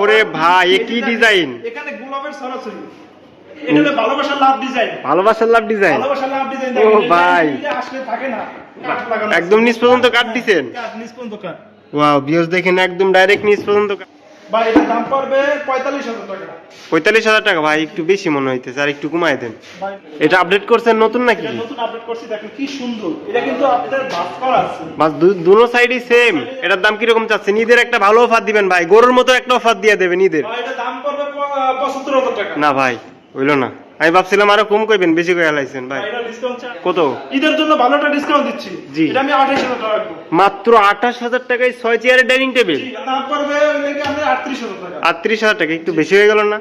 ওরে ভাই এ কি ডিজাইন এখানে গোলাপের সরাসরি। এটা ভালোবাসার লাভ ডিজাইন ভালোবাসার লাভ ও ভাই। আসলে থাকে না। একদম নিচ পর্যন্ত কাট দিছেন? কাঠ নিচ পর্যন্ত কাঠ ওয়াও ভিউজ দেখেন একদম ডাইরেক্ট নিচ পর্যন্ত কাট। ভাই এটা দাম পড়বে পঁয়তাল্লিশ হাজার টাকা। পঁয়তাল্লিশ হাজার টাকা ভাই একটু বেশি মনে হইতেছে আর একটু কমাই দেন। এটা আপডেট করছেন নতুন নাকি? নতুন আপডেট করছি দেখেন কি সুন্দর। এটা কিন্তু আপনাদের বাস করা আছে। বাস দুনো সাইডই সেম এটার দাম কীরকম চাচ্ছেন? ঈদের একটা ভালো অফার দিবেন ভাই। গরুর মতো একটা অফার দিয়ে দেবেন ঈদের। এটা দাম পড়বে পঁচাত্তর হাজার টাকা। না ভাই হইল না। আমি ভাবছিলাম আরও কম কইবেন বেশি করে লাইছেন ভাই। এটা কত? ঈদের জন্য ভালো একটা ডিসকাউন্ট দিচ্ছি। জি। এটা আমি আঠাশ হাজার টাকা রাখব। মাত্র আঠাশ হাজার টাকায় ছয় চেয়ারের ডাইনিং টেবিল? আমি আটত্রিশ হাজার টাকা। টাকা একটু বেশি হয়ে গেল না?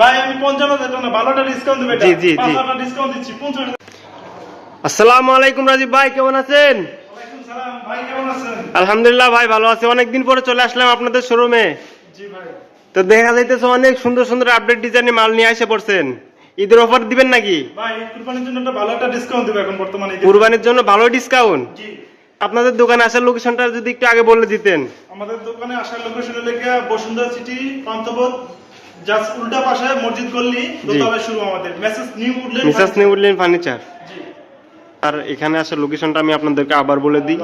ভাই আমি পঞ্চান্ন হাজার টাকা ভালো একটা ডিসকাউন্ট দেবে জি, জি, জি। ডিসকাউন্ট দিচ্ছি আসসালামু আলাইকুম রাজীব ভাই কেমন আছেন? ওয়ালাইকুম সালাম ভাই কেমন আছেন? আলহামদুলিল্লাহ ভাই ভালো আছি। অনেকদিন পরে চলে আসলাম আপনাদের শোরুমে জি ভাই। তো দেখা যাইতেছে অনেক সুন্দর সুন্দর আপডেট ডিজাইনের মাল নিয়ে এসে পড়ছেন। ঈদের অফার দিবেন নাকি? ভাই কুরবানির জন্য একটা ভালো একটা ডিসকাউন্ট দেবে এখন বর্তমানে কুরবানির জন্য ভালো ডিসকাউন্ট জি। আপনাদের দোকানে আসার লোকেশনটা যদি একটু আগে বলে দিতেন। আমাদের দোকানে আসার লোকেশন লেগে বসুন্ধরা সিটি পান্তবোধ জাস্ট উল্টা পাশে মসজিদ গল্লি দোতলায় শুরু আমাদের। Messrs new woodland messrs new woodland furniture আর এখানে আসার লোকেশনটা আমি আপনাদেরকে আবার বলে দিই।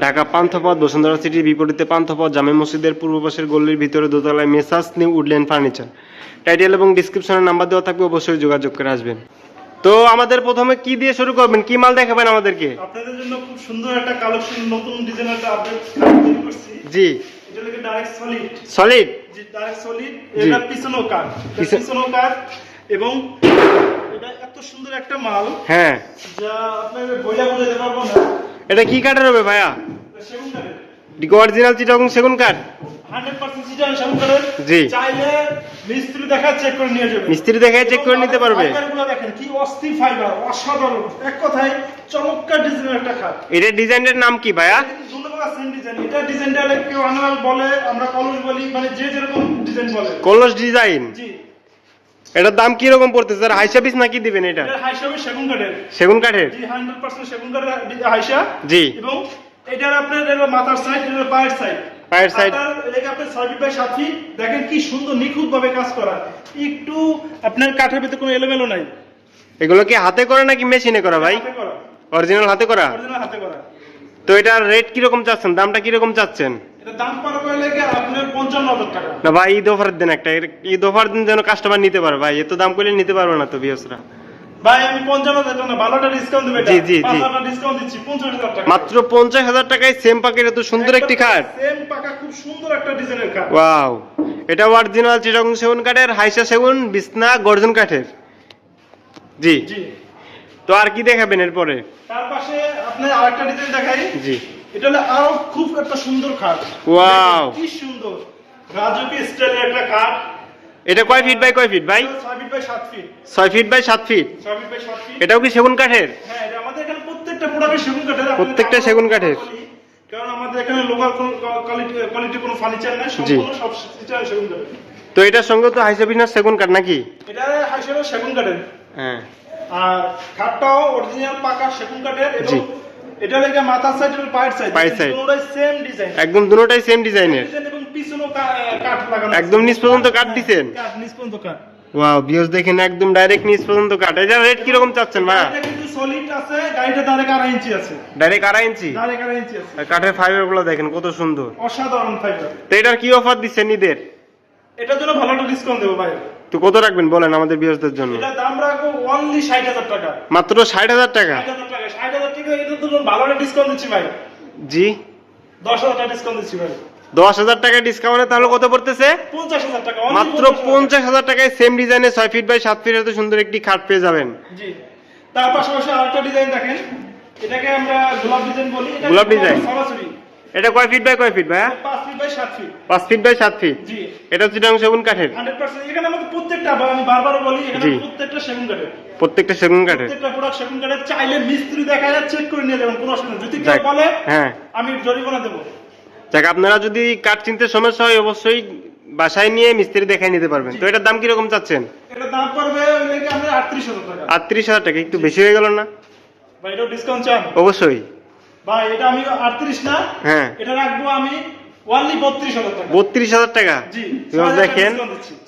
ঢাকা পান্থপথ বসুন্ধরা সিটির বিপরীতে পান্থপথ জামে মসজিদের পূর্ব পাশের গল্লির ভিতরে দোতলায় messrs new woodland furniture title এবং ডিসক্রিপশনে নাম্বার দেওয়া থাকবে অবশ্যই যোগাযোগ করে আসবেন। তো আমাদের প্রথমে কি দিয়ে শুরু করবেন? কি মাল দেখাবেন আমাদেরকে? আপনাদের জন্য খুব সুন্দর একটা কালেকশন নতুন ডিজাইনের একটা আপডেট তৈরি করছি। জি। এটা লেগে ডাইরেক্ট সলিড সলিড জি ডাইরেক্ট সলিড এটা পিছনও কাঠ। এটা পিছন- কাঠ। এবং এটা এত সুন্দর একটা মাল হ্যাঁ। যা আপনার বইলা বোঝাতে পারব না। এটা কি কাঠের হবে ভাইয়া? সেগুন কাঠের অরিজিনাল চিটাগং সেগুন কাঠ হান্ড্রেড পার্সেন্ট সিজন সেগুন কাঠের জি। চাইলে মিস্ত্রি দেখা চেক করে নিয়ে যাবে। মিস্ত্রি দেখায় চেক করে নিতে পারবে। দেখেন কি অস্থির ফাইবার অসাধারণ। এক কথায় চমৎকার ডিজাইনের একটা খাট এটার ডিজাইনের নাম কি ভাইয়া? ধন্যবাদ সেম ডিজাইন এটা ডিজাইনটা কেউ আনাল বলে আমরা কলস বলি মানে যে যেরকম ডিজাইন বলে। কলস ডিজাইন জি। এটার দাম কি রকম পড়তেছে? স্যার হাইসা পিস নাকি দিবেন এটা? হাইসা সেগুন কাঠের। সেগুন কাঠের? জি হান্ড্রেড পার্সেন্ট সেগুন কাঠের হাইসা। জি। এবং এটার আপনার মাথার সাইড এটা পায়ের সাইড পায়ের side। এটাকে আপনার ছয় বাই সাত দেখেন কি সুন্দর নিখুঁত ভাবে কাজ করা। একটু আপনার কাঠের ভিতরে কোনো এলোমেলো নাই। এগুলো কি হাতে করে নাকি মেশিনে করা ভাই? হাতে করা। অরিজিনাল হাতে করা? অরিজিনাল হাতে করা। তো এটার রেট চাচ্ছেন? দামটা কীরকম চাচ্ছেন? না ভাই ঈদ অফার দেন একটা। ঈদ অফার দিন যেন কাস্টমার নিতে পারে। ভাই এত দাম করলে নিতে পারবে না তো বিয়সরা ভাই আমি পঞ্চান্ন হাজার টাকা ভালোটা ডিসকাউন্ট দেবে জি, জি, জি। ডিসকাউন্ট দিচ্ছি পঞ্চাশ হাজার টাকা। মাত্র পঞ্চাশ হাজার টাকায় সেম পাকের এত সুন্দর একটি খাট সেম পাকা খুব সুন্দর একটা ডিজাইনের খাট ওয়াও এটা অরিজিনাল চিটাগং সেগুন কাঠের হাইসা সেগুন বিছনা গর্জন কাঠের। জি। জি। তো আর কি দেখাবেন এরপরে? তার পাশে আপনি আরেকটা ডিজাইন দেখাই। জি। এটা হলো আরও খুব একটা সুন্দর খাট Wow! কি সুন্দর। রাজকীয় স্টাইলের একটা খাট এটা কয় ফিট বাই কয় ফিট ভাই? ছয় ফিট বাই সাত ফিট ছয় ফিট বাই সাত ফিট ছয় ফিট বাই সাত ফিট এটাও কি সেগুন কাঠের? হ্যাঁ এটা আমাদের এখানে প্রত্যেকটা প্রোডাক্ট সেগুন কাঠের। প্রত্যেকটা সেগুন কাঠের। কারণ আমাদের এখানে লোকাল কোয়ালিটি কোয়ালিটি কোনো ফার্নিচার নাই সম্পূর্ণ সব সিস্টেম সেগুন কাঠের। তো এটার সঙ্গে তো হাইসা বিনার সেগুন কাঠ নাকি? এটা হাইসেবে সেগুন কাঠের। হ্যাঁ। আর খাটটাও অরিজিনাল পাকা সেগুন কাঠের এবং জি। এটা মাথার সাইড এবং পায়ের সাইড পায়ের side। দুটোটাই সেম ডিজাইন একদম দুটোটাই সেম ডিজাইনের এবং পিছনেও কা- কাঠ লাগানো একদম নিচ পর্যন্ত কাঠ দিছেন? কাঠ নিচ পর্যন্ত কাঠ। ওয়াও ভিউজ দেখেন একদম ডাইরেক্ট নিচ পর্যন্ত কাঠ। এটা রেট কীরকম চাচ্ছেন ভাই? গাড়িটা কিন্তু সলিড আছে গাড়িটা ডাইরেক্ট আড়াই ইঞ্চি আছে। ডাইরেক্ট আড়াই ইঞ্চি ডাইরেক্ট আড়াই ইঞ্চি আছে। আর কাঠের ফাইবারগুলো দেখেন কত সুন্দর। অসাধারণ ফাইবার তো এটার কি অফার দিচ্ছেন ঈদের? এটার জন্য ভালো একটা ডিসকাউন্ট দেবো ভাই। তো কত রাখবেন বলেন আমাদের বিয়সদের জন্য? এটা দাম রাখব অনলি ষাট হাজার টাকা। মাত্র ষাট হাজার টাকা? ষাট হাজার টাকা ষাট হাজার টাকা ভালো একটা ডিসকাউন্ট দিচ্ছি ভাই। জি। দশ হাজার টাকা ডিসকাউন্ট দিচ্ছি ভাই। দশ হাজার টাকা ডিসকাউন্টে তাহলে কত পড়তেছে? মাত্র পঞ্চাশ হাজার টাকায় সেম ডিজাইনে ছয় ফিট বাই সাত ফিট এত সুন্দর একটি খাট পেয়ে যাবেন। তার পাশাপাশি আরেকটা ডিজাইন দেখেন। এটাকে আমরা গোলাপ ডিজাইন বলি। এটা গোলাপ ডিজাইন। এটা কয় ফিট বাই কয় ফিট ভাইয়া? পাঁচ ফিট বাই সাত ফিট পাঁচ ফিট বাই সাত ফিট এটা চিটাং সেগুন কাঠের? হান্ড্রেড পার্সেন্ট এখানে আমাদের প্রত্যেকটা আমি বারবার বলি এখানে প্রত্যেকটা সেগুন কাঠের। প্রত্যেকটা সেগুন কাঠের প্রত্যেকটা প্রোডাক্ট সেগুন কাঠের চাইলে মিস্ত্রি দেখা যায় চেক করে নিয়ে যাবেন কোনো অসুবিধা যদি কেউ বলে হ্যাঁ। আমি জরিমানা দেবো। যাক আপনারা যদি কাঠ চিনতে সমস্যা হয় অবশ্যই বাসায় নিয়ে মিস্ত্রি দেখাই নিতে পারবেন। তো এটার দাম কীরকম চাচ্ছেন? এটা দাম পড়বে ওই লেগে আমরা আটত্রিশ হাজার টাকা? আটত্রিশ হাজার টাকা একটু বেশি হয়ে গেল না? ভাই এটাও ডিসকাউন্ট চান? অবশ্যই। ভাই এটা আমি আটত্রিশ না। হ্যাঁ। এটা রাখব আমি বত্রিশ হাজার টাকা। বত্রিশ হাজার টাকা? জি এবার 6,000 দেখেন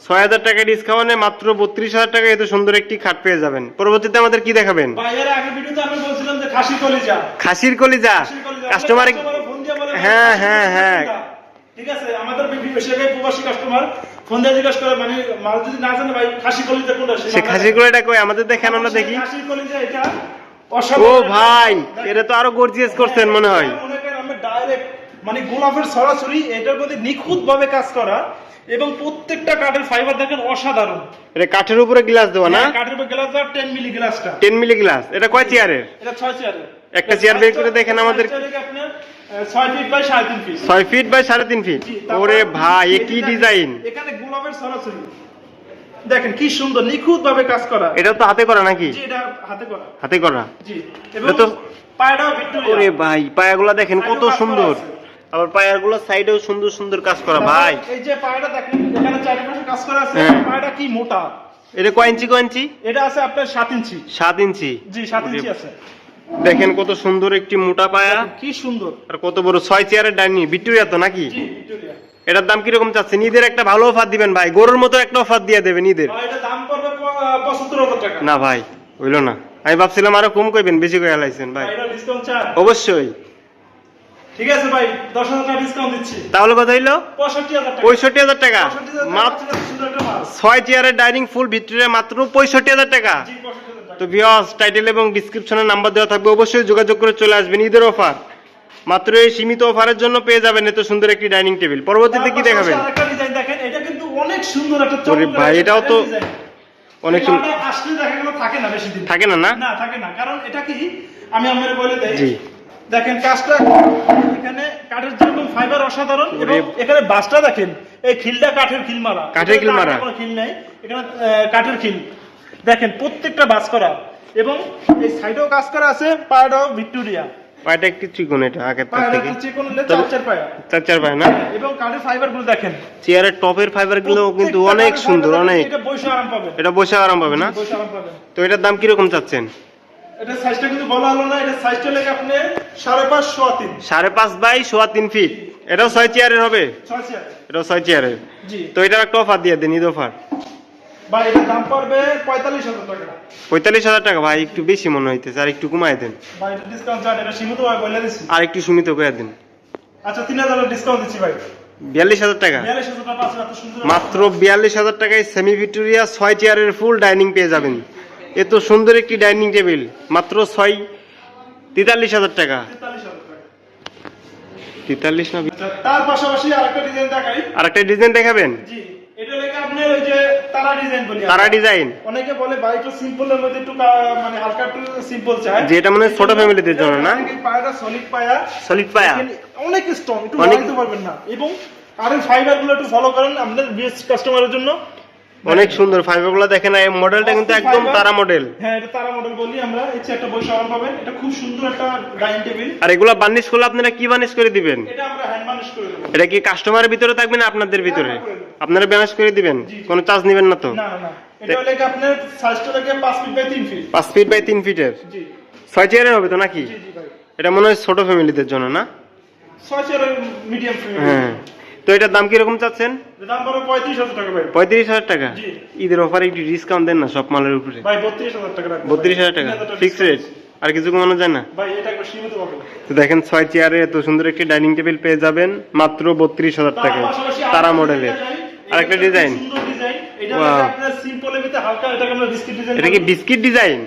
ছয় হাজার টাকা ডিসকাউন্টে মাত্র বত্রিশ হাজার টাকা এত সুন্দর একটি খাট পেয়ে যাবেন। পরবর্তীতে আমাদের কি দেখাবেন? খাসির কলিজা। কাস্টমার হ্যাঁ, হ্যাঁ, হ্যাঁ। ঠিক আছে আমাদের বেশিরভাগ প্রবাসী কাস্টমার ফোন দিয়ে জিজ্ঞাসা করে মানে মাল যদি না জানে ভাই খাসি কলিজা কোনটা? সে কলিটা কই? আমাদের দেখেন আমরা দেখি। খাসির কলিজা এটা ও ভাই এটা তো আরও গর্জিয়াস করছেন মনে হয়। এটা মনে গোলাপের সরাসরি এটার মধ্যে নিখুঁত ভাবে কাজ করা এবং প্রত্যেকটা কাঠের ফাইবার দেখেন অসাধারণ। এটা কাঠের উপরে গ্লাস দেওয়া না? হ্যাঁ, কাঠের উপর গ্লাস আর 10 মিলি গ্লাসটা টেন মিলি গ্লাস এটা কয় চেয়ারের এটা 6 চেয়ারের একটা চেয়ার বের করে দেখেন আমাদের- আপনার 6 ফিট বাই 3.5 ফিট ছয় ফিট বাই সাড়ে তিন ফিট ওরে ভাই এ কি ডিজাইন এখানে গোলাপের সরাসরি। দেখেন কি সুন্দর নিখুঁত ভাবে কাজ করা। এটা তো হাতে করা নাকি? জি এটা হাতে করা। হাতে করা। জি এবং এটা তো- পায়রাও ভিক্টোরিয়া ওরে ভাই পায়াগুলা দেখেন কত সুন্দর। আবার পায়াগুলো সাইডেও সুন্দর সুন্দর কাজ করা ভাই। এই যে পায়রা দেখেন এখানে চারিপাশে কাজ করা আছে হ্যাঁ। পায়রা কি মোটা? এটা কয় ইঞ্চি কয় ইঞ্চি? এটা আছে আপনার 7 ইঞ্চি। সাত ইঞ্চি। জি 7 ইঞ্চি আছে। দেখেন কত সুন্দর একটি মোটা পায়া। কি সুন্দর। আর কত বড় ছয় চেয়ারের ডাইনি ভিক্টোরিয়া তো নাকি? এটার দাম কীরকম চাচ্ছেন ঈদের একটা ভালো অফার দিবেন ভাই। গরুর মতো একটা অফার দিয়ে দেবেন ঈদের আর এটা দাম পড়বে 75000 টাকা। না ভাই হইল না। আমি ভাবছিলাম আরও কম কইবেন বেশি করে লাইছেন ভাই। অবশ্যই। ঠিক আছে ভাই 10000 টাকা ডিসকাউন্ট দিচ্ছি। তাহলে কথা হইল? 65000 টাকা। পঁয়ষট্টি হাজার টাকা। মাত্র ছয় চেয়ারের ডাইনিং ফুল ভিক্টোরিয়া মাত্র পঁয়ষট্টি হাজার টাকা। জি 65000 টাকা। তো ভিওস টাইটেল এবং ডিসক্রিপশনে নাম্বার দেওয়া থাকবে। অবশ্যই যোগাযোগ করে চলে আসবেন ঈদের অফার মাত্র এই সীমিত অফারের জন্য পেয়ে যাবেন এত সুন্দর একটি ডাইনিং টেবিল পরবর্তীতে কি দেখাবেন? দেখেন। এটা কিন্তু অনেক সুন্দর একটা ভাই, এটাও তো অনেক সুন্দর আসলে দেখা গেল থাকে না বেশি দিন। থাকে না না? থাকে না। কারণ এটা কি? আমি বলে দেই। দেখেন কাজটা এখানে কাঠের যেরকম ফাইবার অসাধারণ এবং এখানে বাসটা দেখেন এই খিলটা কাঠের খিল মারা। কাঠের খিল মারা। কোনো খিল নাই এখানে কাঠের খিল। দেখেন প্রত্যেকটা বাস করা এবং এই সাইডেও কাজ করা আছে পায়াটাও ভিক্টোরিয়া। পায়টা একটু চিকন এটা আগের তার থেকে। হচ্ছে কোন চার পায়া চার চার পায় না? এবং কাঠের ফাইবারগুলো দেখেন। চেয়ারের টপের ফাইবারগুলো কিন্তু অনেক সুন্দর অনেক। এটা বসে আরাম পাবেন। এটা বসে আরাম পাবে না? বসে আরাম পাবেন। তো এটার দাম কীরকম চাচ্ছেন? এটা সাইজটা কিন্তু বলা হলো না এটা সাইজটা লেগে আপনি সাড়ে পাঁচ সোয়া তিন। সাড়ে পাঁচ বাই সোয়া তিন ফিট এটাও ছয় চেয়ারের হবে? এটাও ছয় চেয়ারের জি। তো এটার একটা অফার দিয়ে দেন ঈদ অফার বা এটার দাম পড়বে পঁয়তাল্লিশ হাজার টাকা। পঁয়তাল্লিশ হাজার টাকা ভাই একটু বেশি মনে হইতেছে আর একটু কমায় দেন। বা এটা ডিসকাউন্ট চান এটা সীমিত ভাবে বলে দিচ্ছি আর একটু সীমিত করে দেন। আচ্ছা তিন হাজার ডিসকাউন্ট দিচ্ছি ভাই। বিয়াল্লিশ হাজার টাকা? মাত্র বিয়াল্লিশ হাজার টাকায় সেমি ভিক্টোরিয়া ছয় চেয়ারের ফুল ডাইনিং পেয়ে যাবেন। এত সুন্দর একটি ডাইনিং টেবিল মাত্র ছয় তেতাল্লিশ হাজার টাকা। তেতাল্লিশ না তার পাশাপাশি আরেকটা ডিজাইন দেখাই। আর একটা ডিজাইন দেখাবেন? জি এটা লেগে আপনার ওই যে তারা ডিজাইন বলি তারা ডিজাইন অনেকে বলে ভাই একটু সিম্পলের মধ্যে একটু মানে হালকা একটু সিম্পল চায় যে এটা মানে ছোট ফ্যামিলিদের জন্য না? অনেকে পায়াটা সলিড পায়া সলিড পায়া অনেক স্ট্রং একটু অনেক- পারবেন না। এবং আর এই ফাইবারগুলো একটু ফলো করেন আপনাদের বেস্ট কাস্টমারের জন্য। অনেক সুন্দর ফাইবারগুলো দেখেন এই মডেলটা কিন্তু একদম তারা মডেল হ্যাঁ এটা তারা মডেল বলি আমরা ইচ্ছে একটা বসে আরাম পাবেন। এটা খুব সুন্দর একটা ডাইনিং টেবিল আর এগুলা বার্নিশ করলে আপনারা কি বার্নিশ করে দিবেন? এটা আমরা হ্যান্ড মানুষ করে দেবো। এটা কি কাস্টমারের ভিতরে থাকবে না আপনাদের ভিতরে? আপনারা ব্যালেন্স করে দিবেন। কোনো চার্জ নেবেন না তো? না না এটা হলে কি আপনার সাইজটা লাগে পাঁচ ফিট বাই তিন ফিট পাঁচ ফিট বাই তিন ফিটের জি। ছয় চেয়ারের হবে তো নাকি? জি জি ভাই। এটা মনে হয় ছোট ফ্যামিলিদের জন্য না? ছয় চেয়ারের মিডিয়াম ফ্রেম হ্যাঁ। তো এটার দাম কীরকম চাচ্ছেন? দাম পড়বে পঁয়ত্রিশ হাজার টাকা ভাই। পঁয়ত্রিশ হাজার টাকা? ঈদের অফারে একটু ডিসকাউন্ট দেন না সব মালের উপরে। ভাই বত্রিশ হাজার টাকা বত্রিশ হাজার টাকা? ফিক্স রেট আর কিছু কমানো যায় না? তো দেখেন ছয় চেয়ারে এত সুন্দর একটি ডাইনিং টেবিল পেয়ে যাবেন মাত্র বত্রিশ হাজার পাশাপাশি তারা মডেলের আর একটা ডিজাইন এটা কি বিস্কিট ডিজাইন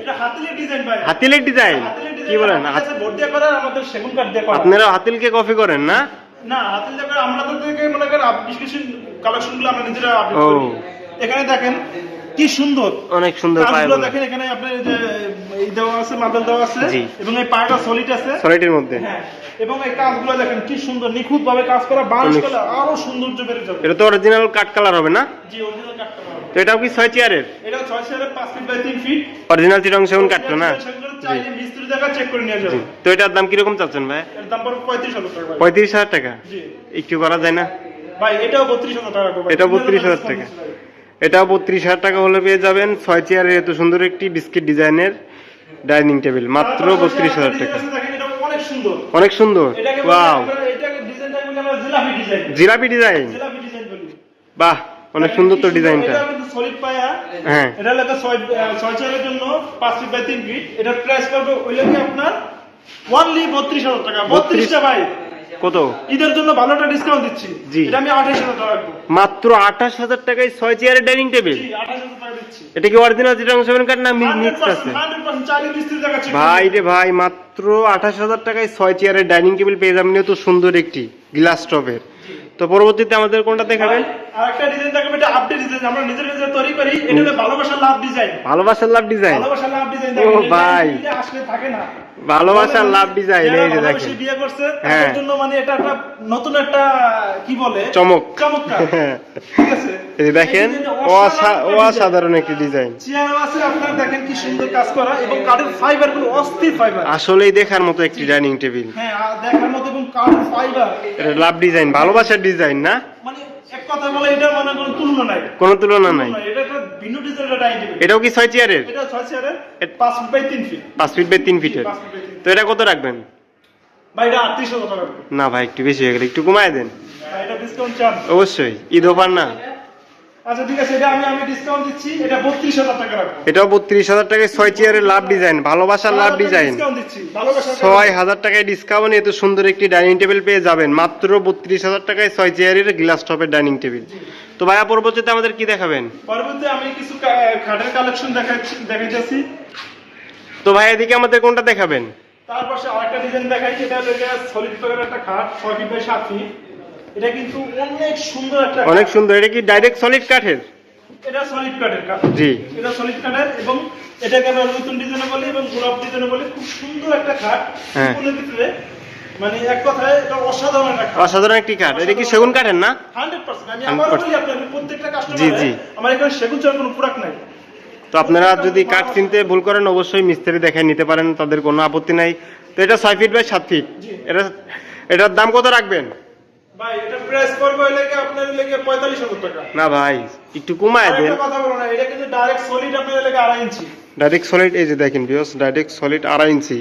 হাতিলের ডিজাইন কি বলেন? আপনারা হাতিলকে কফি করেন না? না হাতিল জায়গায় আমরা তো থেকে মনে করেন ডিসক্রিপশন কালেকশনগুলো আমরা নিজেরা আপডেট করি। এখানে দেখেন কি সুন্দর। অনেক সুন্দর পায়গুলো। দেখেন এখানে আপনার যে এই দেওয়া আছে মাদল দেওয়া আছে এবং এই পায়টা সলিড আছে। সলিডের মধ্যে। হ্যাঁ। এবং এই কাজগুলো দেখেন কি সুন্দর নিখুঁত ভাবে কাজ করা বাঁশ আরও সৌন্দর্য বেড়ে যাবে এটা তো অরিজিনাল কাঠ কালার হবে না? জি অরিজিনাল কাঠটা পাবেন। তো এটাও কি ছয় চেয়ারের এটা ছয় সালের পাঁচ ফিট বাই তিন ফিট অরিজিনাল চিরং সেগুন কাঠটো না? চাইলে মিস্ত্রি দেখা চেক করে নিয়ে যাবে। তো এটার দাম কীরকম চাচ্ছেন ভাই? এর দাম পড়বে পঁয়ত্রিশ হাজার টাকা ভাই। পঁয়ত্রিশ হাজার টাকা? জি। একটু করা যায় না? ভাই এটাও বত্রিশ হাজার টাকা রাখব ভাই। এটাও 32,000 টাকা। বত্রিশ হাজার টাকা। হলে পেয়ে যাবেন। ছয় চেয়ারের এত সুন্দর একটি বিস্কিট ডিজাইনের ডাইনিং টেবিল মাত্র বত্রিশ হাজার টাকা। সুন্দর। অনেক সুন্দর। ওয়াও জিলাপি ডিজাইন বাহ অনেক সুন্দর তো ডিজাইনটা সলিড পায়া। হ্যাঁ। এটা লাগে জন্য পাঁচ ফিট বাই তিন ফিট এটা প্রাইস পড়বে ওই লাগে আপনার ওয়ানলি বত্রিশ হাজার টাকা। বত্রিশটা ভাই। কত? ঈদের জন্য ভালো একটা ডিসকাউন্ট দিচ্ছি। এটা আমি আঠাশ হাজার টাকা রাখব। মাত্র আঠাশ হাজার টাকায় ছয় চেয়ারের ডাইনিং টেবিল জি এটা কি অরিজিনাল যেটা সেভেন কার্ড না মিক্স আছে? 100% চাইলে কিস্তি দেখাচ্ছি ভাই রে ভাই মাত্র আঠাশ হাজার টাকায় ছয় চেয়ারের ডাইনিং টেবিল পেয়ে যাবেন তো সুন্দর একটি গ্লাস টপের তো পরবর্তীতে আমাদের কোনটা দেখাবেন? আরেকটা ডিজাইন দেখাবো এটা আপডেট ডিজাইন আমরা নিজের নিজে তৈরি করি। এটা হলো ভালোবাসার লাভ ডিজাইন ভালোবাসার লাভ ডিজাইন ভালোবাসার লাভ ডিজাইন ও ভাই। আসলে থাকে না। ভালোবাসার লাভ ডিজাইন এই যে দেখেন। বিয়ে করছে হ্যাঁ। তাদের জন্য মানে এটা একটা নতুন একটা কি বলে? চমক। চমৎকার। ঠিক আছে। এই দেখেন অসাধারণ একটা একটি ডিজাইন। চেয়ার আছে আপনারা দেখেন কি সুন্দর কাজ করা এবং কাঠের ফাইবারগুলো অস্থির ফাইবার আসলেই দেখার মতো একটি ডাইনিং টেবিল। হ্যাঁ দেখার মতো এবং কাঠের ফাইবার এটা লাভ ডিজাইন ভালোবাসার ডিজাইন না? মানে এক কথা বলে এটা মানে কোনো তুলনা নাই। কোনো তুলনা নাই ভিন্ন ডিজাইনের এটাও কি ছয় চেয়ারের? এটা পাঁচ ফিট বাই তিন ফিট। পাঁচ ফিট বাই তিন ফিটের। তো এটা কত রাখবেন? ভাই এটা আটত্রিশ হাজার টাকা না ভাই একটু বেশি হয়ে গেলে একটু কমায় দেন। এটা ডিসকাউন্ট চান। অবশ্যই ঈদ অফার না। আচ্ছা ঠিক আছে এটা আমি আমি ডিসকাউন্ট দিচ্ছি এটা বত্রিশ হাজার টাকা রাখব। এটাও বত্রিশ হাজার টাকায় ছয় চেয়ারের লাভ ডিজাইন ভালোবাসার লাভ ডিজাইন ডিসকাউন্ট দিচ্ছি ভালোবাসা ছয় হাজার টাকায় ডিসকাউন্ট এত সুন্দর একটি ডাইনিং টেবিল পেয়ে যাবেন মাত্র বত্রিশ হাজার টাকায় ছয় চেয়ারের গ্লাস টপের ডাইনিং টেবিল তো ভাইয়া পরবর্তীতে আমাদের কি দেখাবেন? পরবর্তী আমি কিছু খাটের কালেকশন দেখাচ্ছি দেখাইতেছি। তো ভাই এদিকে আমাদের কোনটা দেখাবেন? আরেকটা ডিজাইন দেখাই হলো সলিড পেপারের একটা খাট ফিট বাই ফিট এটা কিন্তু অনেক সুন্দর একটা অনেক সুন্দর। এটা কি ডাইরেক্ট সলিড কাঠের এটা সলিড কাঠের কাঠ জি। এটা সলিড কাঠের এবং এটাকে আমরা নতুন ডিজাইনে বলি এবং গোলাপ ডিজাইনে বলি খুব সুন্দর একটা খাট হ্যাঁ। ভিতরে। মানে এক কথায় এটা অসাধারণ একটা অসাধারণ একটি কাঠ এটা কি সেগুন কাঠের না? Hundred percent. আমি আবার বলি আপনাকে প্রত্যেকটা জি, কাস্টমার জি। আমার এখানে সেগুন চার কোনো প্রোডাক্ট নাই। তো আপনারা যদি কাঠ চিনতে ভুল করেন অবশ্যই মিস্ত্রি দেখে নিতে পারেন তাদের কোনো আপত্তি নাই। তো এটা ছয় ফিট বাই সাত ফিট এটা এটার দাম কত রাখবেন? ভাই এটা প্রাইস পড়বে লেগে আপনার লেগে পঁয়তাল্লিশ হাজার টাকা? না ভাই একটু কমায় দেন। কথা বলো না এটা কিন্তু ডাইরেক্ট সলিড আপনার লেগে আড়াই ইঞ্চি। ডাইরেক্ট সলিড এই যে দেখেন বিয়স ডাইরেক্ট সলিড আড়াই ইঞ্চি।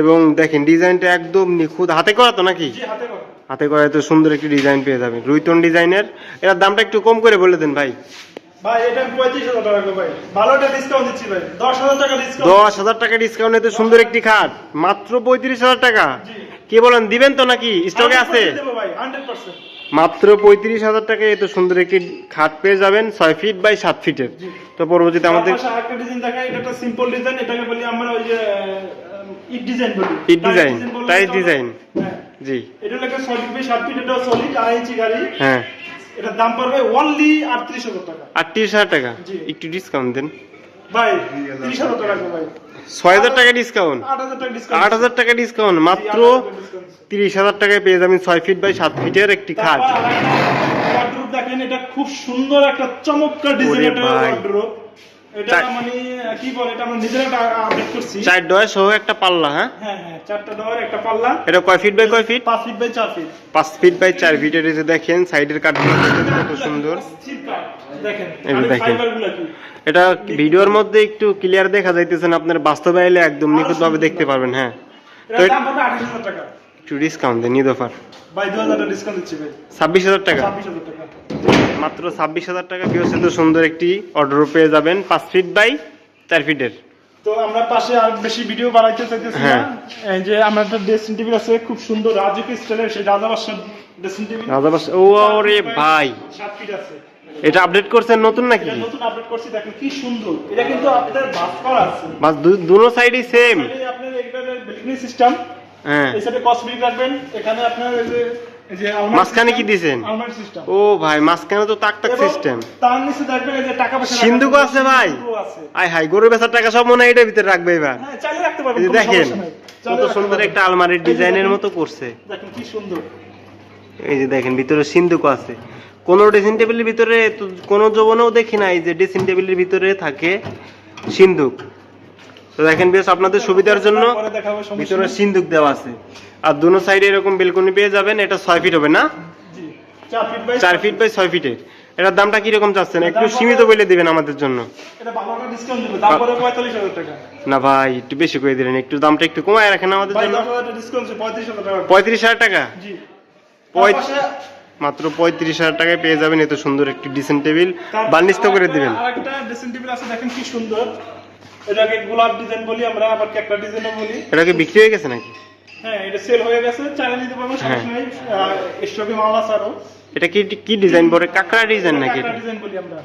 এবং দেখেন ডিজাইনটা একদম নিখুঁত। হাতে করা তো নাকি? হাতে করা। এত সুন্দর একটি ডিজাইন পেয়ে যাবেন। রুইতন ডিজাইনের। এটার দামটা একটু কম করে বলে দেন ভাই। দশ হাজার টাকা ডিসকাউন্ট এত সুন্দর একটি খাট। মাত্র পঁয়ত্রিশ হাজার টাকা। কি বলেন দিবেন তো নাকি? স্টকে আছে? মাত্র পঁয়ত্রিশ হাজার টাকায় এত সুন্দর একটি খাট পেয়ে যাবেন ছয় ফিট বাই সাত ফিটের তো পরবর্তীতে আমাদের ইট ডিজাইন বলি। ডিজাইন। হ্যাঁ। জি। এটা লাগে ফিট বাই সাত ফিট এটা সলিড আড়াই ইঞ্চি গাড়ি। হ্যাঁ। এটার দাম পড়বে ওনলি আটত্রিশ হাজার টাকা। আটত্রিশ হাজার টাকা। একটু ডিসকাউন্ট দেন। ভাই তিরিশ হাজার টাকা ভাই। ছয় হাজার টাকা ডিসকাউন্ট আট হাজার টাকা ডিসকাউন্ট মাত্র তিরিশ হাজার টাকায় পেয়ে যাবেন ছয় ফিট বাই সাত ফিটের একটি খাট। দেখেন এটা খুব সুন্দর একটা চমৎকার ডিজাইন এটা এটা চার- মানে কি বলে এটা আমরা নিজেরা আপডেট করছি। চার ডয় সহ একটা পাল্লা হ্যাঁ? হ্যাঁ হ্যাঁ চারটা ডোর একটা পাল্লা। এটা কয় ফিট বাই কয় feet feet by feet feet দেখেন সাইডের কাঠগুলো কত সুন্দর। দেখেন। ফাইবারগুলো কি? এটা ভিডিওর মধ্যে একটু ক্লিয়ার দেখা যাইতেছে না আপনার বাস্তবে আইলে একদম নিখুঁত ভাবে দেখতে পারবেন হ্যাঁ। তো টাকা। একটু ডিসকাউন্ট দেন ভাই ডিসকাউন্ট দিচ্ছি ভাই। টাকা। মাত্র ছাব্বিশ হাজার টাকা বিহসিত সুন্দর একটি অর্ডার পেয়ে যাবেন পাঁচ ফিট বাই চার ফিটের তো আমরা পাশে আর বেশি ভিডিও বানাইতে চাইতেছি না। হ্যাঁ। এই যে আমার একটা ড্রেসিং টেবিল আছে খুব সুন্দর স্টাইলের সেই ড্রেসিং টেবিল রাজাবাস ও রে ভাই। ফিট আছে। এটা আপডেট করছেন নতুন নাকি? নতুন আপডেট করছি দেখেন কি সুন্দর। এটা কিন্তু আপনাদের বাস করা আছে। বাস সাইডই সেম আপনার এখানে বেলকনি সিস্টেম হ্যাঁ। এই সাইডে কসমেটিক রাখবেন। এখানে আপনার এই যে মাঝখানে কি দিছেন? ও ভাই মাঝখানে তো তাক তাক সিস্টেম তার নিচে দেখবেন এই যে টাকা পয়সা জন্য আছে ভাই। আয় হাই গরু বেচার টাকা সব মনে এটার ভিতরে রাখবে এবার। হ্যাঁ চাইলে রাখতে পারবেন দেখেন। কত সুন্দর একটা আলমারির ডিজাইনের মতো করছে। দেখেন কি সুন্দর। এই যে দেখেন ভিতরে সিন্ধুকও আছে। কোন ড্রেসিং টেবিলের ভিতরে কোন যৌবনেও দেখি নাই যে ড্রেসিং টেবিলের ভিতরে থাকে সিন্ধুক। তো দেখেন বেশ আপনাদের সুবিধার জন্য ভিতরে নেই। সিন্ধুক দেওয়া আছে। আর দুনো সাইডে এরকম বেলকনি পেয়ে যাবেন এটা ছয় ফিট হবে না? চার ফিট বাই ছয় ফিটের। এটার দামটা কীরকম চাচ্ছেন? একটু সীমিত বলে দিবেন আমাদের জন্য। না ভাই একটু বেশি করে দিলেন একটু দামটা একটু কমায় রাখেন আমাদের জন্য। পঁয়ত্রিশ হাজার টাকা। মাত্র পঁয়ত্রিশ হাজার টাকায় পেয়ে যাবেন এত সুন্দর একটি ডিসেন্ট টেবিল বার্নিশ তো করে দিবেন। আরেকটা ড্রেসিং টেবিল আছে দেখেন কি সুন্দর। এটাকে গোলাপ ডিজাইন বলি আমরা আবার ডিজাইনও বলি। বিক্রি হয়ে গেছে নাকি? হ্যাঁ এটা সেল হয়ে গেছে চাইলে নিতে পারবেন হ্যাঁ। সমস্যা নেই স্টকে মাল আছে আরও। এটা কি কি ডিজাইন কাঁকড়া ডিজাইন নাকি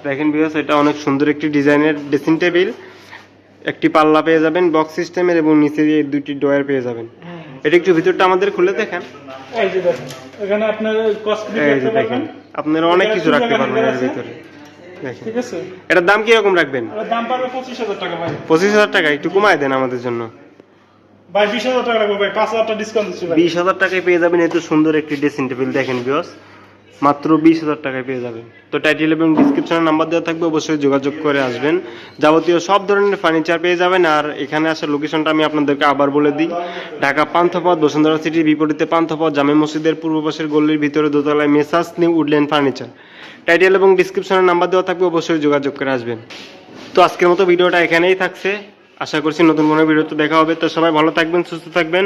দেখেন বিকজ এটা অনেক সুন্দর একটি ডিজাইনের ড্রেসিং টেবিল একটি পাল্লা পেয়ে যাবেন বক্স সিস্টেমের এবং নিচে দিয়ে দুইটি ডয়ার পেয়ে যাবেন। এটা একটু ভিতরটা আমাদের খুলে দেখেন। এই যে দেখেন এখানে আপনার দেখেন আপনারা অনেক কিছু রাখতে পারবেন এর ভিতরে। ঠিক আছে। এটার দাম কীরকম রাখবেন? এটার দাম পারবে পঁচিশ হাজার টাকা ভাই। পঁচিশ হাজার টাকা? একটু কমায় দেন আমাদের জন্য। ভাই বিশ হাজার টাকা রাখব ভাই। পাঁচ হাজার টাকা ডিসকাউন্ট দিচ্ছি ভাই। বিশ হাজার টাকায় পেয়ে যাবেন এত সুন্দর একটি ড্রেসিং টেবিল দেখেন বিয়স মাত্র বিশ হাজার টাকায় পেয়ে যাবেন। তো টাইটেল এবং ডিসক্রিপশনে নাম্বার দেওয়া থাকবে অবশ্যই যোগাযোগ করে আসবেন। যাবতীয় সব ধরনের ফার্নিচার পেয়ে যাবেন আর এখানে আসার লোকেশনটা আমি আপনাদেরকে আবার বলে দিই। ঢাকা পান্থপথ বসুন্ধরা সিটির বিপরীতে পান্থপথ জামে মসজিদের পূর্ব পাশের গল্লির ভিতরে দোতলায় messrs new woodland furniture title এবং ডিসক্রিপশনের নাম্বার দেওয়া থাকবে, অবশ্যই যোগাযোগ করে আসবেন। তো আজকের মতো ভিডিওটা এখানেই থাকছে। আশা করছি নতুন কোনো ভিডিওতে দেখা হবে। তো সবাই ভালো থাকবেন সুস্থ থাকবেন।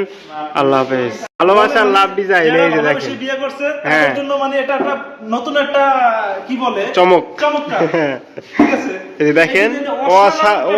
আল্লাহ হাফেজ। ভালোবাসা লাভ ডিজাইন এই যে দেখেন। বিয়ে করছে হ্যাঁ। জন্য মানে এটা একটা নতুন একটা কি বলে? চমক। চমৎকার। হ্যাঁ। ঠিক আছে। এই দেখেন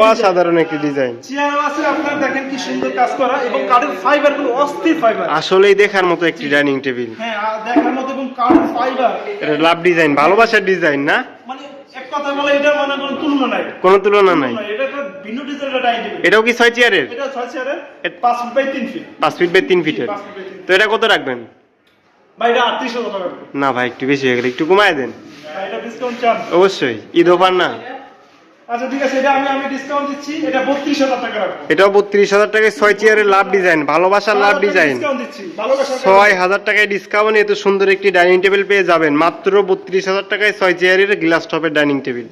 অসাধারণ একটা ডিজাইন চেয়ারও আছে আপনার দেখেন কি সুন্দর কাজ করা এবং কাঠের ফাইবারগুলো অস্থির ফাইবার আসলেই দেখার মতো একটি ডাইনিং টেবিল হ্যাঁ দেখার মতো এবং কাঠের ফাইবার এটা লাভ ডিজাইন ভালোবাসার ডিজাইন না? মানে এক কথা বলে এটা মানে কোনো তুলনা নাই। কোনো তুলনা নাই। এটা ভিন্ন ডিজাইনের টেবিল। এটাও কি ছয় চেয়ারের? এটা ছয় চেয়ারের পাঁচ ফিট বাই তিন ফিট। পাঁচ ফিট বাই তিন ফিটের। ফিট তো এটা কত রাখবেন? ভাই এটা আটত্রিশ হাজার টাকা না ভাই একটু বেশি হয়ে গেলে একটু কমায় দেন। ভাই, এটা ডিসকাউন্ট চান। অবশ্যই ঈদ অফার না। আচ্ছা ঠিক আছে এটা আমি আমি ডিসকাউন্ট দিচ্ছি। এটা বত্রিশ হাজার টাকা রাখব। এটাও বত্রিশ হাজার টাকায় ছয় চেয়ারের লাভ ডিজাইন ভালোবাসার লাভ ডিজাইন। ডিসকাউন্ট দিচ্ছি। ভালোবাসার ছয় হাজার টাকায় ডিসকাউন্ট এত সুন্দর একটি ডাইনিং টেবিল পেয়ে যাবেন। মাত্র বত্রিশ হাজার টাকায় ছয় চেয়ারের গ্লাস টপের ডাইনিং টেবিল।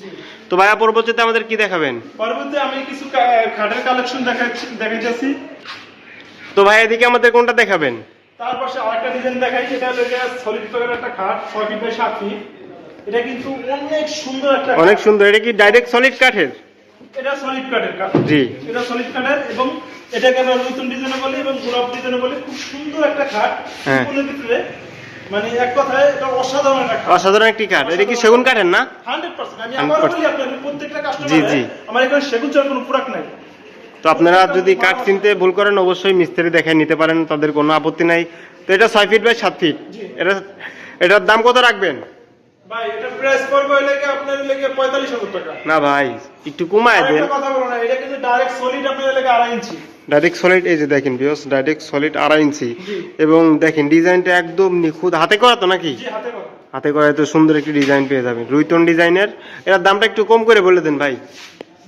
তো ভাইয়া পরবর্তীতে আমাদের কি দেখাবেন? পরবর্তী আমি কিছু খাটের কালেকশন দেখাচ্ছি দেখাইতেছি। তো ভাই এদিকে আমাদের কোনটা দেখাবেন? তার পাশে আরেকটা ডিজাইন দেখাই এটা হলো সলিড ফিগারের একটা খাট ছয় ফিট বাই সাত ফিট এটা কিন্তু অনেক সুন্দর একটা অনেক সুন্দর। এটা কি ডাইরেক্ট সলিড কাঠের? এটা সলিড কাঠের খাট জি। এটা সলিড কাঠের এবং এটাকে আমরা নতুন ডিজাইন বলি এবং গোলাপ ডিজাইন বলি খুব সুন্দর একটা খাট। হ্যাঁ। ভিতরে মানে এক কথায় এটা অসাধারণ একটা অসাধারণ একটি কাঠ এটা কি সেগুন কাঠের না? Hundred percent. আমি 100% বলি আপনাদের প্রত্যেকটা জি, জি। আমার এখানে সেগুন ছাড়া কোনো প্রোডাক্ট নাই। তো আপনারা যদি কাঠ চিনতে ভুল করেন অবশ্যই মিস্ত্রি দেখে নিতে পারেন তাদের কোনো আপত্তি নাই। তো এটা ছয় ফিট বাই সাত ফিট। এটা এটার দাম কত রাখবেন? ভাই এটা আপনার টাকা? না ভাই একটু কমায় দেন। আরেকটা কথা বলো না এটা কিন্তু ডাইরেক্ট সলিড আপনার লেগে আড়াই ইঞ্চি। ডাইরেক্ট সলিড এই যে দেখেন ডাইরেক্ট সলিড আড়াই ইঞ্চি। এবং দেখেন ডিজাইনটা একদম নিখুঁত। হাতে করা তো নাকি? জি হাতে করা। হাতে করা এত সুন্দর একটি ডিজাইন পেয়ে যাবেন। রুইতন ডিজাইনের। এটার দামটা একটু কম করে বলে দেন ভাই।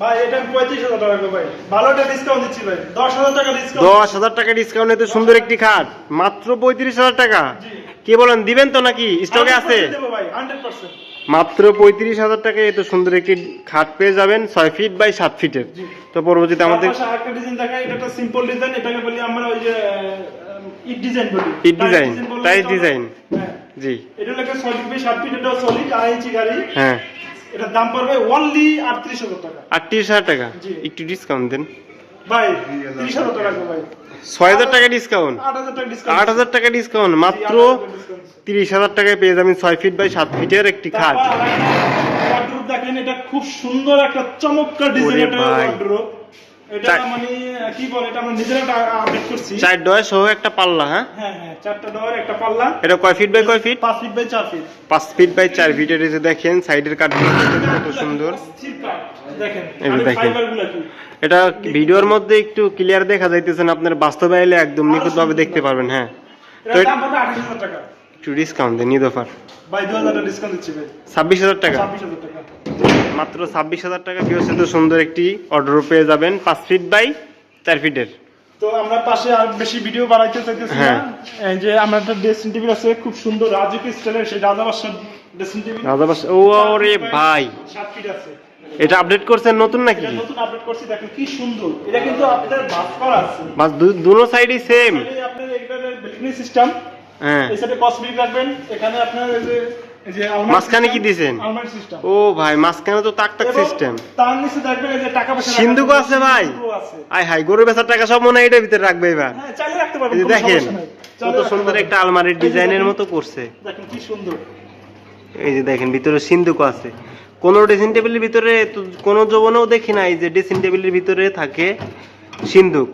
ভাই এটা আমি পঁয়ত্রিশ হাজার টাকা ভাই। ভালো ডিসকাউন্ট দিচ্ছি ভাই। দশ হাজার টাকা ডিসকাউন্ট টাকা এত সুন্দর একটি খাট। মাত্র পঁয়ত্রিশ হাজার টাকা। জি। কি বলেন দিবেন তো নাকি? স্টকে আছে? মাত্র পঁয়ত্রিশ হাজার টাকায় এত সুন্দর একটি খাট পেয়ে যাবেন ছয় ফিট বাই সাত ফিটের তো পরবর্তীতে আমাদের আরেকটা ডিজাইন দেখাই এটা একটা সিম্পল ডিজাইন এটাকে বলি আমরা ওই যে ইট ডিজাইন বলি। ইট ডিজাইন, বললে ডিজাইন। হ্যাঁ। জি। এটা হলো ছয় ফিট বাই সাত ফিট এটাও সলিড আড়াই ইঞ্চি গাড়ি। হ্যাঁ। এটার দাম পড়বে অনলি আটত্রিশ হাজার টাকা। আটত্রিশ হাজার টাকা। একটু ডিসকাউন্ট দেন। ভাই তিরিশ হাজার টাকা ভাই। ছয় হাজার টাকা ডিসকাউন্ট আট হাজার টাকা ডিসকাউন্ট মাত্র তিরিশ হাজার টাকায় পেয়ে যাবেন ছয় ফিট বাই সাত ফিটের একটি খাট। দেখেন এটা খুব সুন্দর একটা চমৎকার ডিজাইন একটা এটা চার- মানে কি বলে এটা আমরা নিজেরা আপডেট করছি। চার ডয় সহ একটা পাল্লা হ্যাঁ? হ্যাঁ হ্যাঁ চারটা ডোর একটা পাল্লা। এটা কয় ফিট বাই কয় feet feet by feet feet দেখেন সাইডের কত সুন্দর। দেখেন। এটা ভিডিওর মধ্যে একটু ক্লিয়ার দেখা যাইতেছেন আপনার বাস্তবে আইলে একদম নিখুঁত ভাবে দেখতে পারবেন হ্যাঁ। তো টাকা। একটু ডিসকাউন্ট দেন ঈদ অফার ভাই দু হাজার ডিসকাউন্ট দিচ্ছি ভাই। ছাব্বিশ হাজার টাকা? ছাব্বিশ হাজার টাকা। মাত্র ছাব্বিশ হাজার টাকা বিহসিত সুন্দর একটি অর্ডার পেয়ে যাবেন পাঁচ ফিট বাই চার ফিটের তো আমরা পাশে আর বেশি ভিডিও বানাইতে চাইতেছি না। হ্যাঁ। এই যে আমরা একটা ড্রেসিং টেবিল আছে খুব সুন্দর রাজকীয় স্টাইলের সেই রাজা বাসার ড্রেসিং টেবিল রাজাবাস ও রে ভাই। সাত ফিট আছে। এটা আপডেট করছেন নতুন নাকি? নতুন আপডেট করছি দেখেন কি সুন্দর। এটা কিন্তু আপনাদের বাস করা আছে। বাস দুনো সাইডই সেম আপনার সিস্টেম হ্যাঁ। এই সাইডে কসমেটিক রাখবেন। এখানে আপনার এই যে মাঝখানে কি দিছেন? ও ভাই মাঝখানে তো তাক তাক সিস্টেম তার নিচে দেখবেন এই যে টাকা পয়সা রাখার আছে ভাই। আয় হাই গরু বেচার টাকা সব মনে এটার ভিতরে রাখবে এবার। হ্যাঁ চাইলে রাখতে পারবেন কোনো দেখেন। কত সুন্দর একটা আলমারির ডিজাইনের মতো করছে। দেখেন কি সুন্দর। এই যে দেখেন ভিতরে সিন্ধুক আছে। কোনো ড্রেসিং টেবিলের ভিতরে কোনো যৌবনেও দেখি নাই যে ড্রেসিং টেবিলের ভিতরে থাকে সিন্ধুক।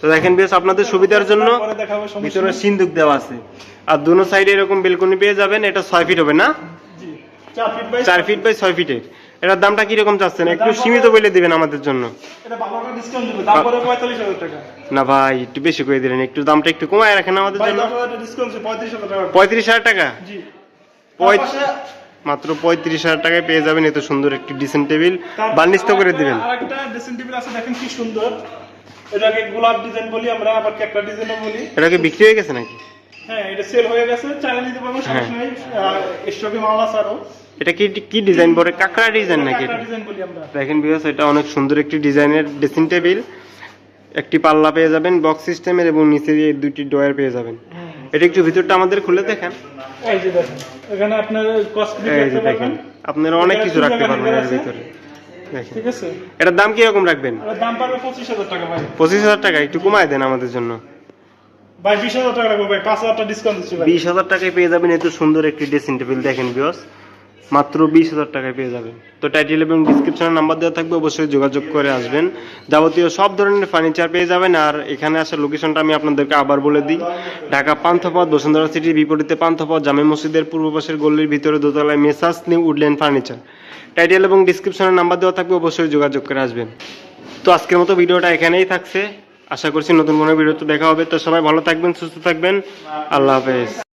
তো দেখেন বেশ আপনাদের সুবিধার জন্য ভিতরে নেই। সিন্ধুক দেওয়া আছে। আর দুনো সাইডে এরকম বেলকনি পেয়ে যাবেন এটা ছয় ফিট হবে না? চার ফিট বাই ছয় ফিটের এটার দামটা কীরকম চাচ্ছেন? একটু সীমিত বলে দিবেন আমাদের জন্য। না ভাই একটু বেশি করে দিলেন। একটু দামটা একটু কমায় রাখেন আমাদের জন্য। পঁয়ত্রিশ হাজার টাকা। মাত্র পঁয়ত্রিশ হাজার টাকায় পেয়ে যাবেন। এত সুন্দর একটি ডিসেন্ট টেবিল বার্নিশ করে দিবেন। আরেকটা ড্রেসিং টেবিল আছে। দেখেন কি সুন্দর। এটাকে গোলাপ ডিজাইন বলি আমরা আবার ডিজাইনও বলি। এটা কি বিক্রি হয়ে গেছে নাকি? হ্যাঁ এটা সেল হয়ে গেছে পারব হ্যাঁ। সমস্যা নেই স্টকে মাল আছে আরও। এটা কি কি ডিজাইন বলে? কাঁকড়া ডিজাইন নাকি দেখেন বিকজ এটা অনেক সুন্দর একটি ডিজাইনের ড্রেসিং টেবিল একটি পাল্লা পেয়ে যাবেন বক্স সিস্টেমের এবং নিচে এই দুটি ডয়ার পেয়ে যাবেন। এটা একটু ভিতরটা আমাদের খুলে দেখেন। এই যে দেখেন এখানে আপনার কসমেটিক রাখতে পারবেন। আপনারা অনেক কিছু রাখতে পারবেন এর ভিতরে। ঠিক আছে। এটার দাম কীরকম রাখবেন? দাম পারবে পঁচিশ হাজার টাকা ভাই। পঁচিশ হাজার টাকা একটু কমায় দেন আমাদের জন্য। ভাই বিশ হাজার টাকা রাখব ভাই পাঁচ হাজার টাকা ডিসকাউন্ট দিচ্ছি বিশ হাজার টাকায় পেয়ে যাবেন এত সুন্দর একটি ড্রেসিং টেবিল দেখেন বিয়স মাত্র বিশ হাজার টাকায় পেয়ে যাবেন। তো টাইটেল এবং ডিসক্রিপশনে নাম্বার দেওয়া থাকবে অবশ্যই যোগাযোগ করে আসবেন। যাবতীয় সব ধরনের ফার্নিচার পেয়ে যাবেন আর এখানে আসার লোকেশনটা আমি আপনাদেরকে আবার বলে দিই। ঢাকা পান্থপথ বসুন্ধরা সিটির বিপরীতে পান্থপথ জামে মসজিদের পূর্ব পাশের গল্লির ভিতরে দোতলায় messrs new woodland furniture title এবং ডিসক্রিপশনের নাম্বার দেওয়া থাকবে, অবশ্যই যোগাযোগ করে আসবেন। তো আজকের মতো ভিডিওটা এখানেই থাকছে। আশা করছি নতুন কোনো ভিডিও তো দেখা হবে। তো সবাই ভালো থাকবেন, সুস্থ থাকবেন। আল্লাহ হাফেজ।